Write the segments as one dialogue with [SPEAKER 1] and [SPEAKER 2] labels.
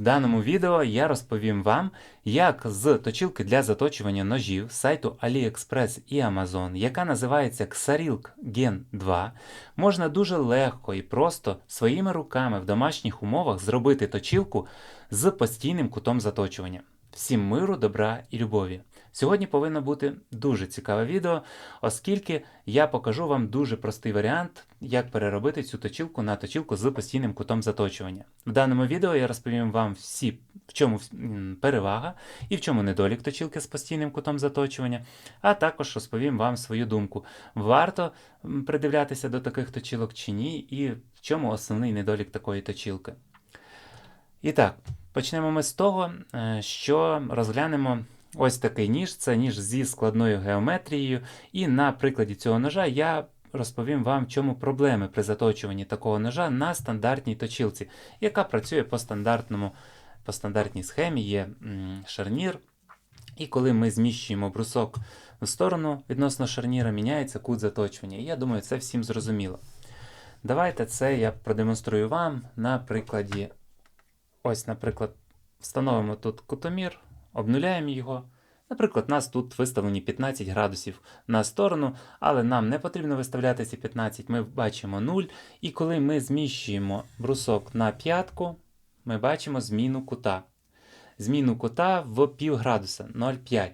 [SPEAKER 1] В даному відео я розповім вам, як з точилки для заточування ножів сайту AliExpress і Amazon, яка називається Xarilk Gen 2, можна дуже легко і просто своїми руками в домашніх умовах зробити точилку з постійним кутом заточування. Всім миру, добра і любові! Сьогодні повинно бути дуже цікаве відео, оскільки я покажу вам дуже простий варіант, як переробити цю точилку на точилку з постійним кутом заточування. В даному відео я розповім вам всі, в чому перевага і в чому недолік точилки з постійним кутом заточування, а також розповім вам свою думку, варто придивлятися до таких точилок чи ні, і в чому основний недолік такої точилки. І так, почнемо ми з того, е, що розглянемо ось такий ніж. Це ніж зі складною геометрією. І на прикладі цього ножа я розповім вам, в чому проблеми при заточуванні такого ножа на стандартній точилці, яка працює по стандартному, по стандартній схемі, є шарнір. І коли ми зміщуємо брусок в сторону відносно шарніра, міняється кут заточування. І я думаю, це всім зрозуміло. Давайте це я продемонструю вам на прикладі. Ось, наприклад, встановимо тут кутомір, обнуляємо його. Наприклад, у нас тут виставлені 15 градусів на сторону, але нам не потрібно виставляти ці 15, ми бачимо 0. І коли ми зміщуємо брусок на п'ятку, ми бачимо зміну кута. Зміну кута в пів градуса 0,5.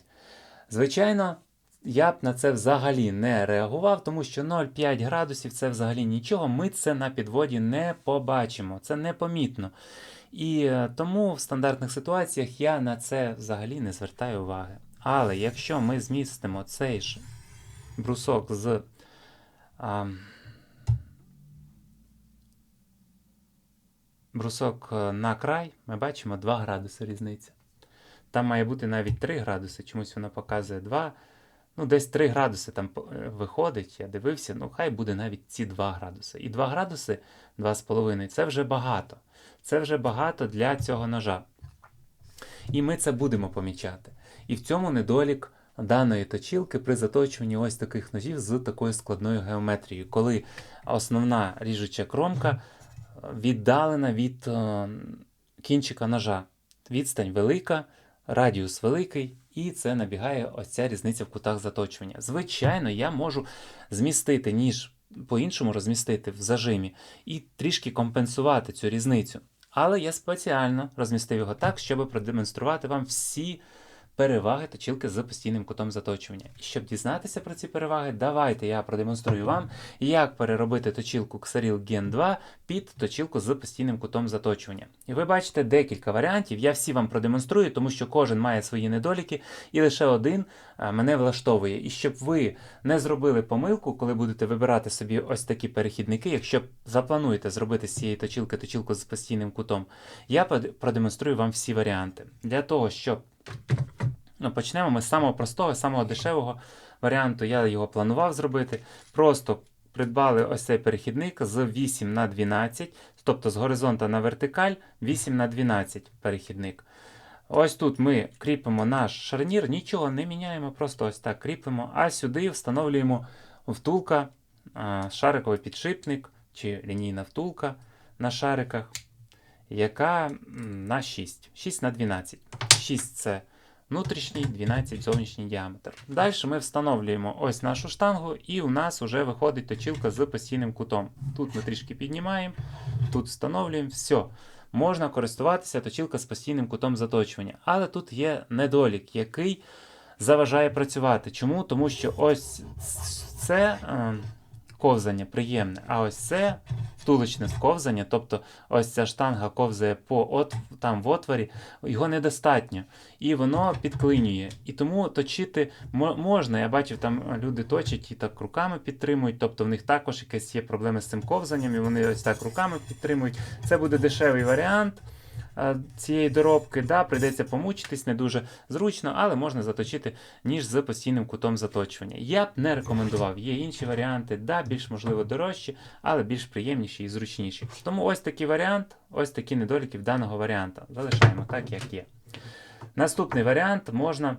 [SPEAKER 1] Звичайно, я б на це взагалі не реагував, тому що 0,5 градусів це взагалі нічого. Ми це на підводі не побачимо, це непомітно. І е, тому в стандартних ситуаціях я на це взагалі не звертаю уваги. Але якщо ми змістимо цей ж брусок з а, брусок е, на край, ми бачимо 2 градуси різниця. Там має бути навіть 3 градуси, чомусь воно показує 2. Ну, десь 3 градуси там е, виходить, я дивився, ну хай буде навіть ці 2 градуси. І 2 градуси, 2,5 це вже багато. Це вже багато для цього ножа. І ми це будемо помічати. І в цьому недолік даної точілки при заточуванні ось таких ножів з такою складною геометрією, коли основна ріжуча кромка е, віддалена від е, кінчика ножа. Відстань велика, радіус великий, і це набігає ось ця різниця в кутах заточування. Звичайно, я можу змістити ніж по-іншому розмістити в зажимі і трішки компенсувати цю різницю. Але я спеціально розмістив його так, щоб продемонструвати вам всі переваги точилки з постійним кутом заточування. І щоб дізнатися про ці переваги, давайте я продемонструю вам, як переробити точилку Xaril Gen 2 під точилку з постійним кутом заточування. І ви бачите декілька варіантів. Я всі вам продемонструю, тому що кожен має свої недоліки, і лише один мене влаштовує. І щоб ви не зробили помилку, коли будете вибирати собі ось такі перехідники, якщо заплануєте зробити з цієї точилки точилку з постійним кутом, я продемонструю вам всі варіанти. Для того, щоб Ну, почнемо ми з самого простого, самого дешевого варіанту. Я його планував зробити. Просто придбали ось цей перехідник з 8 на 12, тобто з горизонта на вертикаль 8 на 12 перехідник. Ось тут ми кріпимо наш шарнір, нічого не міняємо, просто ось так кріпимо, а сюди встановлюємо втулка, шариковий підшипник чи лінійна втулка на шариках, яка на 6, 6 на 12. 6 це внутрішній, 12 зовнішній діаметр. Далі ми встановлюємо ось нашу штангу, і у нас вже виходить точилка з постійним кутом. Тут ми трішки піднімаємо, тут встановлюємо, все. Можна користуватися точилка з постійним кутом заточування. Але тут є недолік, який заважає працювати. Чому? Тому що ось це е, ковзання приємне, а ось це втулочне ковзання, тобто ось ця штанга ковзає по от, там в отворі, його недостатньо. І воно підклинює. І тому точити можна. Я бачив, там люди точать і так руками підтримують, тобто в них також якісь є проблеми з цим ковзанням, і вони ось так руками підтримують. Це буде дешевий варіант. Е, Цієї доробки, да, прийдеться помучитись, не дуже зручно, але можна заточити ніж з постійним кутом заточування. Я б не рекомендував. Є інші варіанти, да, більш можливо дорожчі, але більш приємніші і зручніші. Тому ось такий варіант, ось такі недоліки в даного варіанта. Залишаємо так, як є. Наступний варіант можна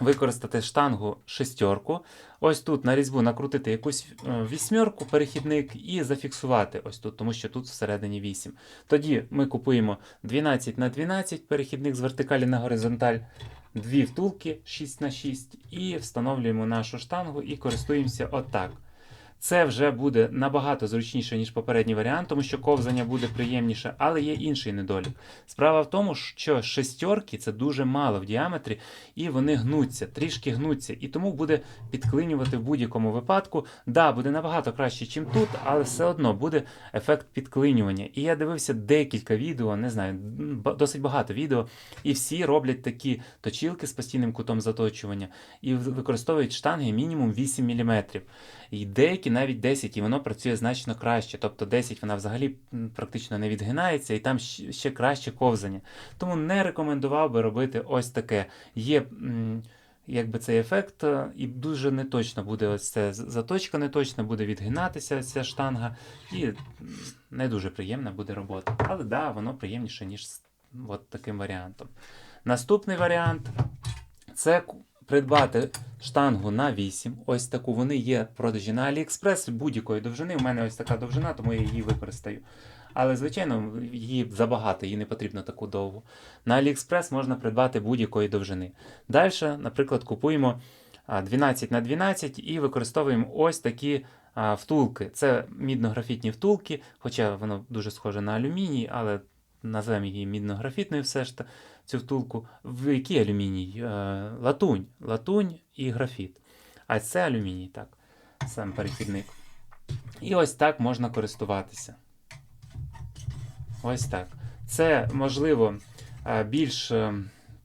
[SPEAKER 1] використати штангу шестерку. Ось тут на різьбу накрутити якусь е, вісьмерку, перехідник і зафіксувати ось тут, тому що тут всередині 8. Тоді ми купуємо 12 на 12 перехідник з вертикалі на горизонталь, дві втулки 6 на 6 і встановлюємо нашу штангу і користуємося отак. Це вже буде набагато зручніше, ніж попередній варіант, тому що ковзання буде приємніше, але є інший недолік. Справа в тому, що шестерки це дуже мало в діаметрі, і вони гнуться, трішки гнуться, і тому буде підклинювати в будь-якому випадку. Да, буде набагато краще, ніж тут, але все одно буде ефект підклинювання. І я дивився декілька відео, не знаю, досить багато відео, і всі роблять такі точілки з постійним кутом заточування і використовують штанги мінімум 8 мм. І деякі навіть 10, і воно працює значно краще. Тобто 10 вона взагалі практично не відгинається, і там ще краще ковзання. Тому не рекомендував би робити ось таке. Є якби цей ефект, е, і дуже неточно буде ось з- заточка неточна, буде відгинатися ця штанга, і не дуже приємна буде робота. Але да, воно приємніше, ніж от таким варіантом. Наступний варіант це придбати штангу на 8. Ось таку. Вони є в продажі на AliExpress будь-якої довжини. У мене ось така довжина, тому я її використаю. Але, звичайно, її забагато, їй не потрібно таку довгу. На AliExpress можна придбати будь-якої довжини. Далі, наприклад, купуємо 12 на 12 і використовуємо ось такі втулки. Це мідно-графітні втулки, хоча воно дуже схоже на алюміній, але назвемо її мідно-графітною все ж та- цю втулку. В який алюміній? Е, Латунь. Латунь і графіт. А це алюміній, так. Сам перехідник. І ось так можна користуватися. Ось так. Це, можливо, е, більш е,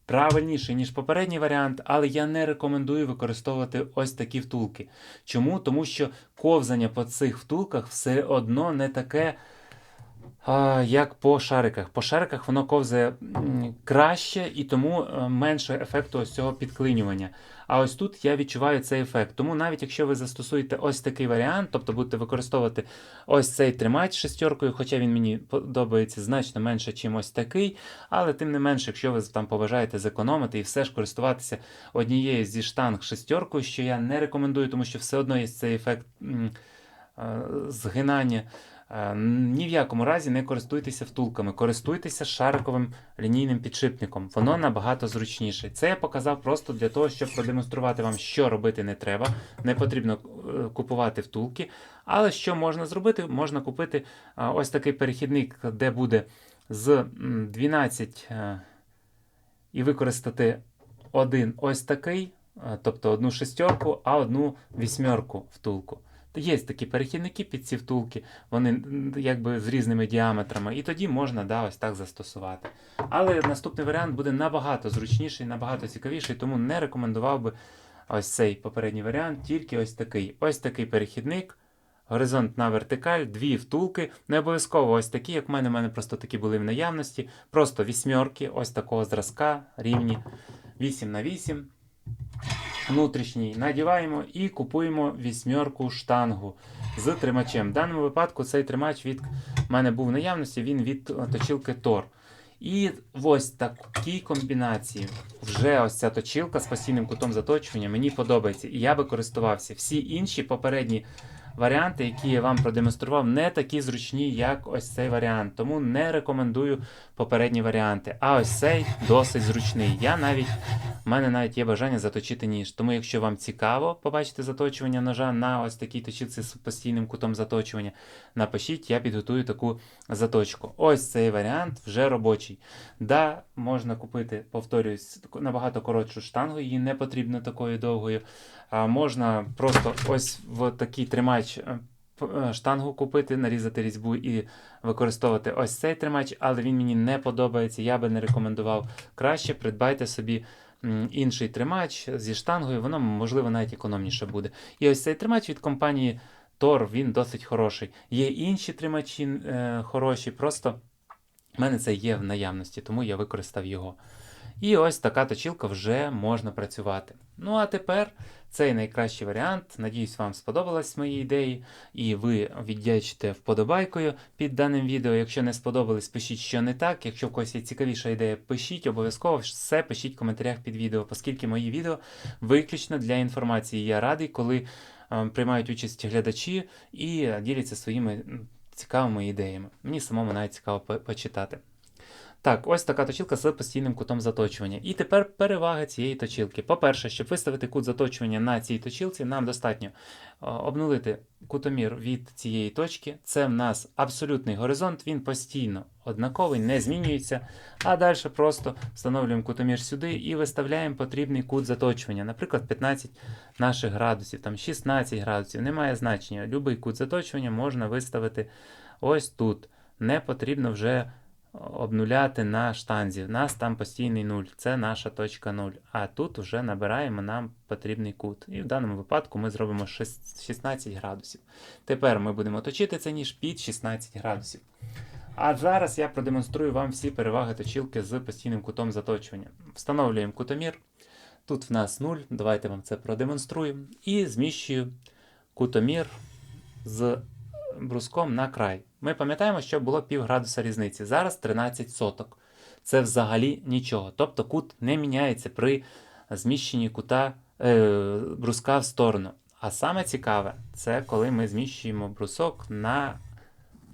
[SPEAKER 1] правильніше, ніж попередній варіант, але я не рекомендую використовувати ось такі втулки. Чому? Тому що ковзання по цих втулках все одно не таке. Як по шариках. По шариках воно ковзає краще і тому е, менше ефекту ось цього підклинювання. А ось тут я відчуваю цей ефект. Тому навіть якщо ви застосуєте ось такий варіант, тобто будете використовувати ось цей тримач шестеркою, хоча він мені подобається значно менше, ніж ось такий, але тим не менше, якщо ви там побажаєте зекономити і все ж користуватися однією зі штанг шестеркою, що я не рекомендую, тому що все одно є цей ефект е, згинання. Е, Ні в якому разі не користуйтеся втулками, користуйтеся шариковим лінійним підшипником. Воно набагато зручніше. Це я показав просто для того, щоб продемонструвати вам, що робити не треба. Не потрібно е, купувати втулки. Але що можна зробити? Можна купити е, ось такий перехідник, де буде з 12 е, і використати один ось такий, тобто одну шестерку, а одну вісьмерку втулку. Є такі перехідники під ці втулки, вони якби з різними діаметрами, і тоді можна да, ось так застосувати. Але наступний варіант буде набагато зручніший, набагато цікавіший, тому не рекомендував би ось цей попередній варіант, тільки ось такий. Ось такий перехідник, горизонт на вертикаль, дві втулки. Не обов'язково ось такі, як в мене, в мене просто такі були в наявності. Просто вісьмерки, ось такого зразка, рівні 8 на 8 внутрішній надіваємо і купуємо вісьмерку штангу з тримачем. В даному випадку цей тримач від мене був в наявності, він від точілки Тор. І ось такій комбінації вже ось ця точилка з постійним кутом заточування мені подобається. І я би користувався. Всі інші попередні варіанти, які я вам продемонстрував, не такі зручні, як ось цей варіант. Тому не рекомендую попередні варіанти. А ось цей досить зручний. Я навіть у мене навіть є бажання заточити ніж. Тому, якщо вам цікаво побачити заточування ножа на ось такій точилці з постійним кутом заточування, напишіть, я підготую таку заточку. Ось цей варіант вже робочий. Да, можна купити, повторюсь, набагато коротшу штангу, її не потрібно такою довгою. Можна просто ось в такий тримач. е, е, Штангу купити, нарізати різьбу і використовувати ось цей тримач, але він мені не подобається, я би не рекомендував. Краще придбайте собі інший тримач зі штангою, воно можливо навіть економніше буде. І ось цей тримач від компанії Tor, він досить хороший. Є інші тримачі е, хороші, просто в мене це є в наявності, тому я використав його. І ось така точилка вже можна працювати. Ну а тепер цей найкращий варіант. Надіюсь, вам сподобалась мої ідеї, і ви віддячите вподобайкою під даним відео. Якщо не сподобались, пишіть, що не так. Якщо в когось є цікавіша ідея, пишіть обов'язково все пишіть в коментарях під відео, оскільки мої відео виключно для інформації. Я радий, коли е, приймають участь глядачі і діляться своїми цікавими ідеями. Мені самому навіть цікаво почитати. Так, ось така точилка з постійним кутом заточування. І тепер переваги цієї точилки. По-перше, щоб виставити кут заточування на цій точилці, нам достатньо е, обнулити кутомір від цієї точки. Це в нас абсолютний горизонт, він постійно однаковий, не змінюється. А далі просто встановлюємо кутомір сюди і виставляємо потрібний кут заточування. Наприклад, 15 наших градусів, там 16 градусів, немає значення. Любий кут заточування можна виставити ось тут. Не потрібно вже обнуляти на штанзі. У нас там постійний 0, це наша точка 0. А тут вже набираємо нам потрібний кут. І в даному випадку ми зробимо шес- 16 градусів. Тепер ми будемо точити це ніж під 16 градусів. А зараз я продемонструю вам всі переваги точилки з постійним кутом заточування. Встановлюємо кутомір. Тут в нас 0, давайте вам це продемонструю. І зміщую кутомір з бруском на край. Ми пам'ятаємо, що було пів градуса різниці. Зараз 13 соток. Це взагалі нічого. Тобто кут не міняється при зміщенні кута е, бруска в сторону. А саме цікаве, це коли ми зміщуємо брусок на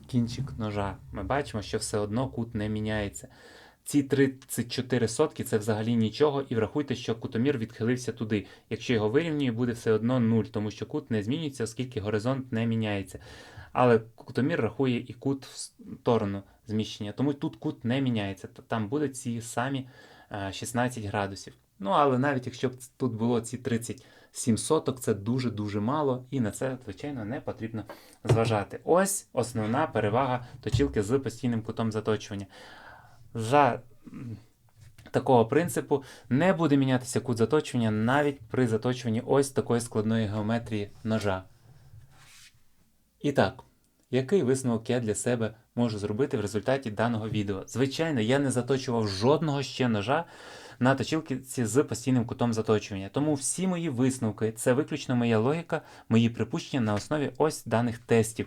[SPEAKER 1] кінчик ножа. Ми бачимо, що все одно кут не міняється. Ці 34 сотки це взагалі нічого, і врахуйте, що кутомір відхилився туди. Якщо його вирівнює, буде все одно 0, тому що кут не змінюється, оскільки горизонт не міняється. Але кутомір рахує і кут в сторону зміщення, тому тут кут не міняється. Там буде ці самі е, 16 градусів. Ну, але навіть якщо б тут було ці 37 соток, це дуже-дуже мало, і на це, звичайно, не потрібно зважати. Ось основна перевага точилки з постійним кутом заточування. За такого принципу не буде мінятися кут заточування навіть при заточуванні ось такої складної геометрії ножа. І так, який висновок я для себе можу зробити в результаті даного відео? Звичайно, я не заточував жодного ще ножа на точилці з постійним кутом заточування. Тому всі мої висновки це виключно моя логіка, мої припущення на основі ось даних тестів.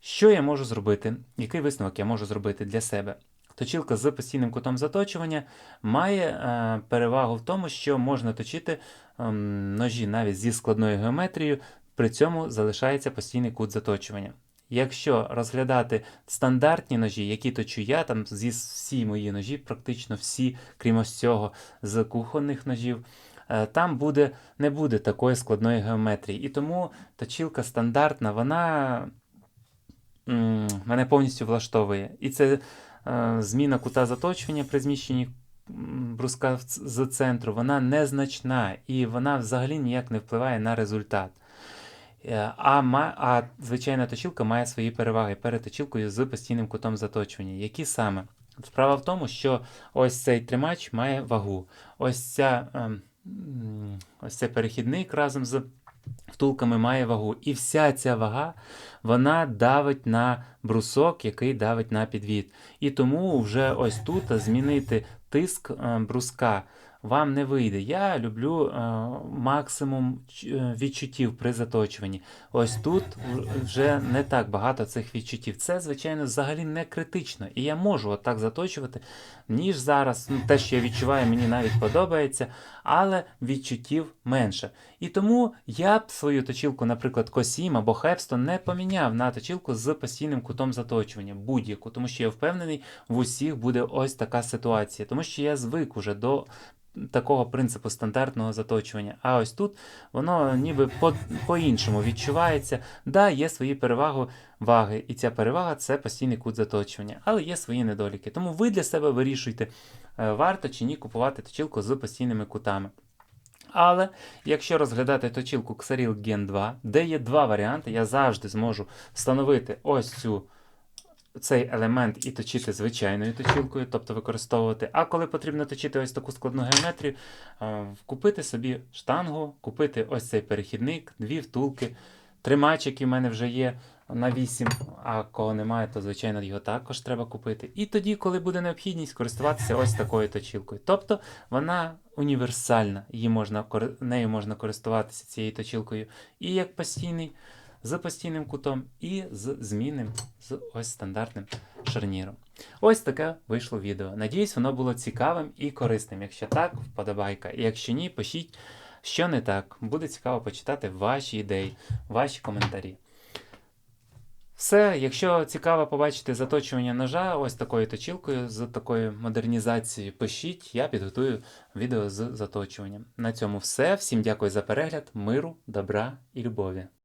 [SPEAKER 1] Що я можу зробити? Який висновок я можу зробити для себе? Точилка з постійним кутом заточування має е, перевагу в тому, що можна точити ем, ножі навіть зі складною геометрією, при цьому залишається постійний кут заточування. Якщо розглядати стандартні ножі, які точу я, там зі всі мої ножі, практично всі, крім ось цього, з кухонних ножів, е, там буде, не буде такої складної геометрії. І тому точилка стандартна, вона мене повністю влаштовує. І це е, зміна кута заточування при зміщенні бруска з центру, вона незначна і вона взагалі ніяк не впливає на результат. Е, А, а звичайна точилка має свої переваги перед точилкою з постійним кутом заточування. Які саме? Справа в тому, що ось цей тримач має вагу. Ось ця, ем, ось цей перехідник разом з втулками має вагу. І вся ця вага вона давить на брусок, який давить на підвід. І тому вже ось тут змінити тиск е, бруска вам не вийде. Я люблю е, максимум е, відчуттів при заточуванні. Ось тут вже не так багато цих відчуттів. Це, звичайно, взагалі не критично. І я можу отак заточувати, ніж зараз. Ну, те, що я відчуваю, мені навіть подобається, але відчуттів менше. І тому я б свою точилку, наприклад, Косім або Хепстон не поміняв на точилку з постійним кутом заточування, будь-яку, тому що я впевнений, в усіх буде ось така ситуація, тому що я звик уже до такого принципу стандартного заточування. А ось тут воно ніби по- по-іншому відчувається. Да, є свої переваги ваги, і ця перевага це постійний кут заточування, але є свої недоліки. Тому ви для себе вирішуйте, е, варто чи ні купувати точилку з постійними кутами. Але якщо розглядати точилку Xaril Gen 2, де є два варіанти, я завжди зможу встановити ось цю цей елемент і точити звичайною точилкою, тобто використовувати. А коли потрібно точити ось таку складну геометрію, е, купити собі штангу, купити ось цей перехідник, дві втулки, тримач, який в мене вже є, на 8, а кого немає, то звичайно його також треба купити. І тоді, коли буде необхідність, користуватися ось такою точілкою. Тобто вона універсальна, її можна, нею можна користуватися цією точілкою і як постійний, з постійним кутом, і з змінним, з ось стандартним шарніром. Ось таке вийшло відео. Надіюсь, воно було цікавим і корисним. Якщо так, вподобайка. Якщо ні, пишіть, що не так. Буде цікаво почитати ваші ідеї, ваші коментарі. Все, якщо цікаво побачити заточування ножа ось такою точілкою, з такою модернізацією, пишіть, я підготую відео з заточуванням. На цьому все. Всім дякую за перегляд, миру, добра і любові.